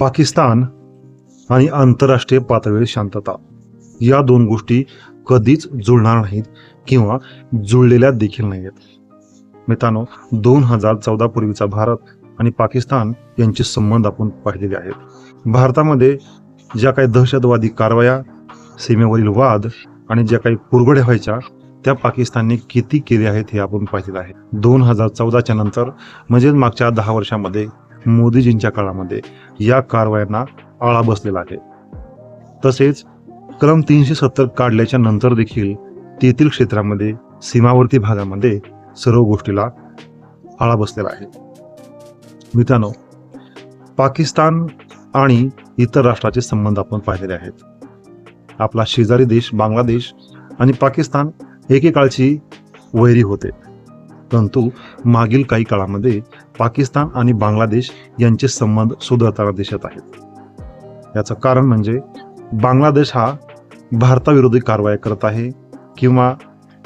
पाकिस्तान आणि आंतरराष्ट्रीय पातळीवर शांतता. या दोन गोष्टी कधीच जुळणार नाहीत किंवा जुळलेल्या देखील नाहीत मित्रांनो दोन हजार चौदा पूर्वीचा भारत आणि पाकिस्तान यांचे संबंध आपण पाहिलेले आहेत. भारतामध्ये ज्या काही दहशतवादी कारवाया सीमेवरील वाद आणि ज्या काही कुरगड्या व्हायच्या त्या पाकिस्तानने किती केले आहेत हे आपण पाहिलेलं आहे. दोन हजार चौदाच्या नंतर म्हणजेच मागच्या दहा वर्षामध्ये मोदीजींच्या काळामध्ये या कारवायांना आळा बसलेला आहे. तसेच कलम तीनशे सत्तर काढल्याच्या नंतर देखील तेथील क्षेत्रामध्ये सीमावर्ती भागामध्ये सर्व गोष्टीला आळा बसलेला आहे. मित्रांनो पाकिस्तान आणि इतर राष्ट्राचे संबंध आपण पाहिलेले आहेत. आपला शेजारी देश बांगलादेश आणि पाकिस्तान एकेकाळची वैरी होते. परंतु मागील काही काळामध्ये पाकिस्तान आणि बांगलादेश यांचे संबंध सुधारताना दिसत आहेत. याचं कारण म्हणजे बांगलादेश हा भारताविरोधी कारवाया करत आहे किंवा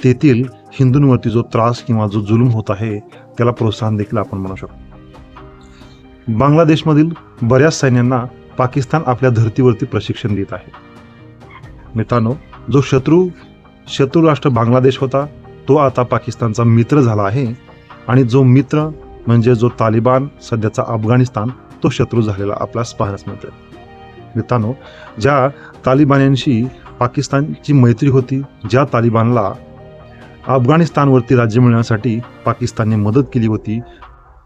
तेथील हिंदूंवरती जो त्रास किंवा जो जुलूम होत आहे त्याला प्रोत्साहन देखील आपण म्हणू शकतो. बांगलादेशमधील बऱ्याच सैन्यांना पाकिस्तान आपल्या धर्तीवरती प्रशिक्षण देत आहे. मित्रांनो जो शत्रू शत्रू राष्ट्र बांगलादेश होता तो आता पाकिस्तानचा मित्र झाला आहे आणि जो मित्र म्हणजे जो तालिबान सध्याचा अफगाणिस्तान तो शत्रू झालेला आपल्यास पाहायला मिळतो मित्रांनो ज्या तालिबान्यांशी पाकिस्तानची मैत्री होती ज्या तालिबानला अफगाणिस्तानवरती राज्य मिळण्यासाठी पाकिस्तानने मदत केली होती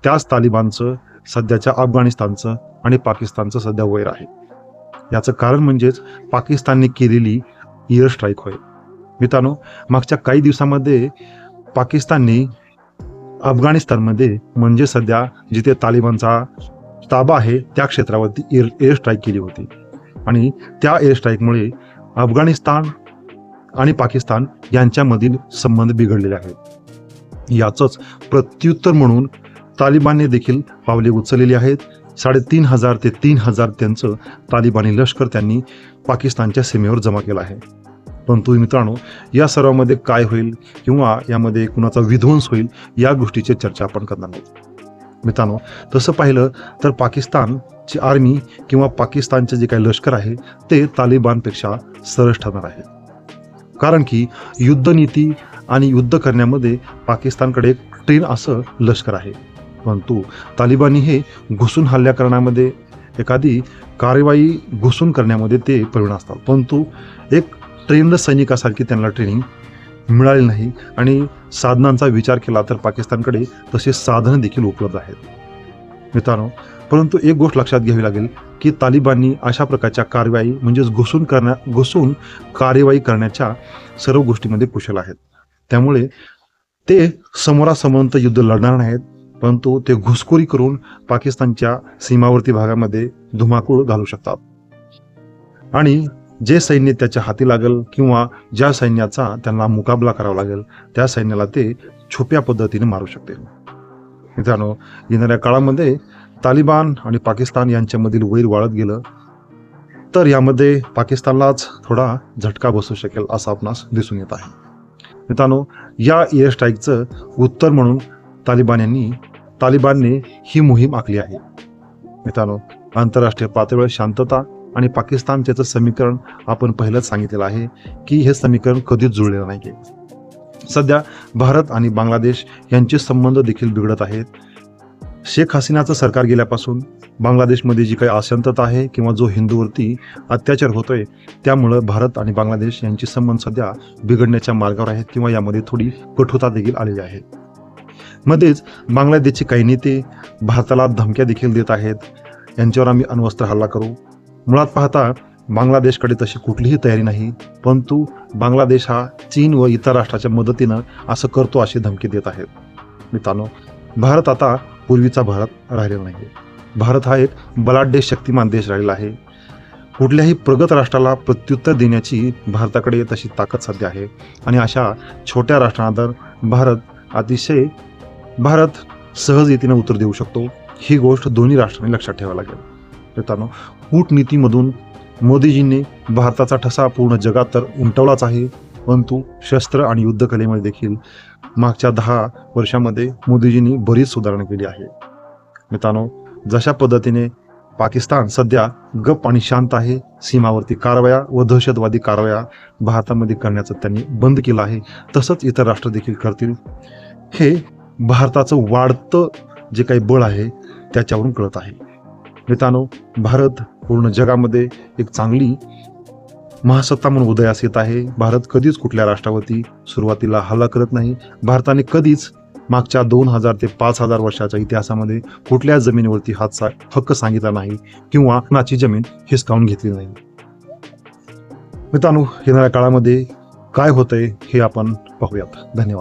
त्याच तालिबानचं सध्याच्या अफगाणिस्तानचं आणि पाकिस्तानचं सध्या वैर आहे. याचं कारण म्हणजेच पाकिस्तानने केलेली एअर स्ट्राईक होय. मित्रांनो मागच्या काही दिवसामध्ये पाकिस्तानने अफगाणिस्तानमध्ये म्हणजे सध्या जिथे तालिबानचा ताबा आहे त्या क्षेत्रावरती एअर एअर स्ट्राईक केली होती. आणि त्या एअर स्ट्राईकमुळे अफगाणिस्तान आणि पाकिस्तान यांच्यामधील संबंध बिघडलेले आहेत. याचंच प्रत्युत्तर म्हणून तालिबानने देखील पावले उचललेली आहेत. साडेतीन हजार ते तीन हजार त्यांचं तालिबानी लष्कर त्यांनी पाकिस्तानच्या सीमेवर जमा केलं आहे. परंतु मित्रांनो या सर्वामध्ये काय होईल किंवा यामध्ये कुणाचा विध्वंस होईल या गोष्टीची चर्चा आपण करणार नाही मित्रांनो तसं पाहिलं तर पाकिस्तानची आर्मी किंवा पाकिस्तानचे जे काही लष्कर आहे ते तालिबानपेक्षा सरस ठरणार आहे. कारण की युद्धनीती आणि युद्ध करण्यामध्ये पाकिस्तानकडे एक ट्रेन असं लष्कर आहे. परंतु तालिबानी हे घुसून हल्ल्या करण्यामध्ये एखादी कार्यवाही घुसून करण्यामध्ये ते परिणाम असतात. परंतु एक ट्रेनड सैनिकासारखी त्यांना ट्रेनिंग मिळाली नाही आणि साधनांचा विचार केला तर पाकिस्तानकडे तसे साधनं देखील उपलब्ध आहेत. मित्रांनो परंतु एक गोष्ट लक्षात घ्यावी लागेल की तालिबाननी अशा प्रकारच्या कारवाई म्हणजेच घुसून करण्या घुसून कार्यवाही करण्याच्या सर्व गोष्टीमध्ये कुशल आहेत. त्यामुळे ते समोरासमोरंत युद्ध लढणार नाहीत परंतु ते घुसखोरी करून पाकिस्तानच्या सीमावर्ती भागामध्ये धुमाकूळ घालू शकतात. आणि जे सैन्य त्याच्या हाती लागेल किंवा ज्या सैन्याचा त्यांना मुकाबला करावा लागेल त्या सैन्याला ते छुप्या पद्धतीने मारू शकते मित्रांनो येणाऱ्या काळामध्ये तालिबान आणि पाकिस्तान यांच्यामधील वैर वाढत गेलं तर यामध्ये पाकिस्तानलाच थोडा झटका बसू शकेल असं आपणास दिसून येत आहे. मित्रांनो या एअर स्ट्राईकचं उत्तर म्हणून तालिबान यांनी तालिबानने ही मोहीम आखली आहे. मित्रांनो आंतरराष्ट्रीय पातळीवर शांतता आणि पाकिस्तान त्याचं समीकरण आपण पहिलंच सांगितलेलं आहे की हे समीकरण कधीच जुळलेलं नाही आहे सध्या भारत आणि बांगलादेश यांचे संबंध देखील बिघडत आहेत. शेख हसीनाचं सरकार गेल्यापासून बांगलादेशमध्ये जी काही अशांतता आहे किंवा जो हिंदूवरती अत्याचार होतोय त्यामुळं भारत आणि बांगलादेश यांचे संबंध सध्या बिघडण्याच्या मार्गावर आहेत किंवा यामध्ये थोडी कठोरता देखील आलेली आहे. मध्येच बांगलादेशचे काही नेते भारताला धमक्या देखील देत आहेत. यांच्यावर आम्ही अण्वस्त्र हल्ला करू. मुळात पाहता बांगलादेशकडे तशी कुठलीही तयारी नाही परंतु बांगलादेश हा चीन व इतर राष्ट्राच्या मदतीनं असं करतो अशी धमकी देत आहेत मित्रांनो भारत आता पूर्वीचा भारत राहिलेला नाही भारत हा एक बलाढ्य शक्तिमान देश राहिलेला आहे. कुठल्याही प्रगत राष्ट्राला प्रत्युत्तर देण्याची भारताकडे तशी ताकद सध्या आहे. आणि अशा छोट्या राष्ट्रांना तर भारत अतिशय भारत सहजरीतीनं उत्तर देऊ शकतो. ही गोष्ट दोन्ही राष्ट्रांनी लक्षात ठेवावी लागेल. मित्रांनो कूटनीतीमधून मोदीजींनी भारताचा ठसा पूर्ण जगात तर उमटवलाच आहे परंतु शस्त्र आणि युद्धकलेमध्ये देखील मागच्या दहा वर्षामध्ये मोदीजींनी बरीच सुधारणा केली आहे. मित्रांनो जशा पद्धतीने पाकिस्तान सध्या गप आणि शांत आहे सीमावरती कारवाया व दहशतवादी कारवाया भारतामध्ये करण्याचं त्यांनी बंद केलं आहे तसंच इतर राष्ट्र देखील करतील. हे भारताचं वाढतं जे काही बळ आहे त्याच्यावरून कळत आहे. मित्रांनो भारत पूर्ण जगामध्ये एक चांगली महासत्ता म्हणून उदयास येत आहे. भारत कधीच कुठल्या राष्ट्रावरती सुरुवातीला हल्ला करत नाही. भारताने कधीच मागच्या दोन हजार ते पाच हजार वर्षाच्या इतिहासामध्ये कुठल्या जमिनीवरती हात सा हक्क सांगितला नाही किंवा कुणाची जमीन हिसकावून घेतली नाही. मित्रांनो येणाऱ्या काळामध्ये काय होतंय हे आपण पाहूयात. धन्यवाद.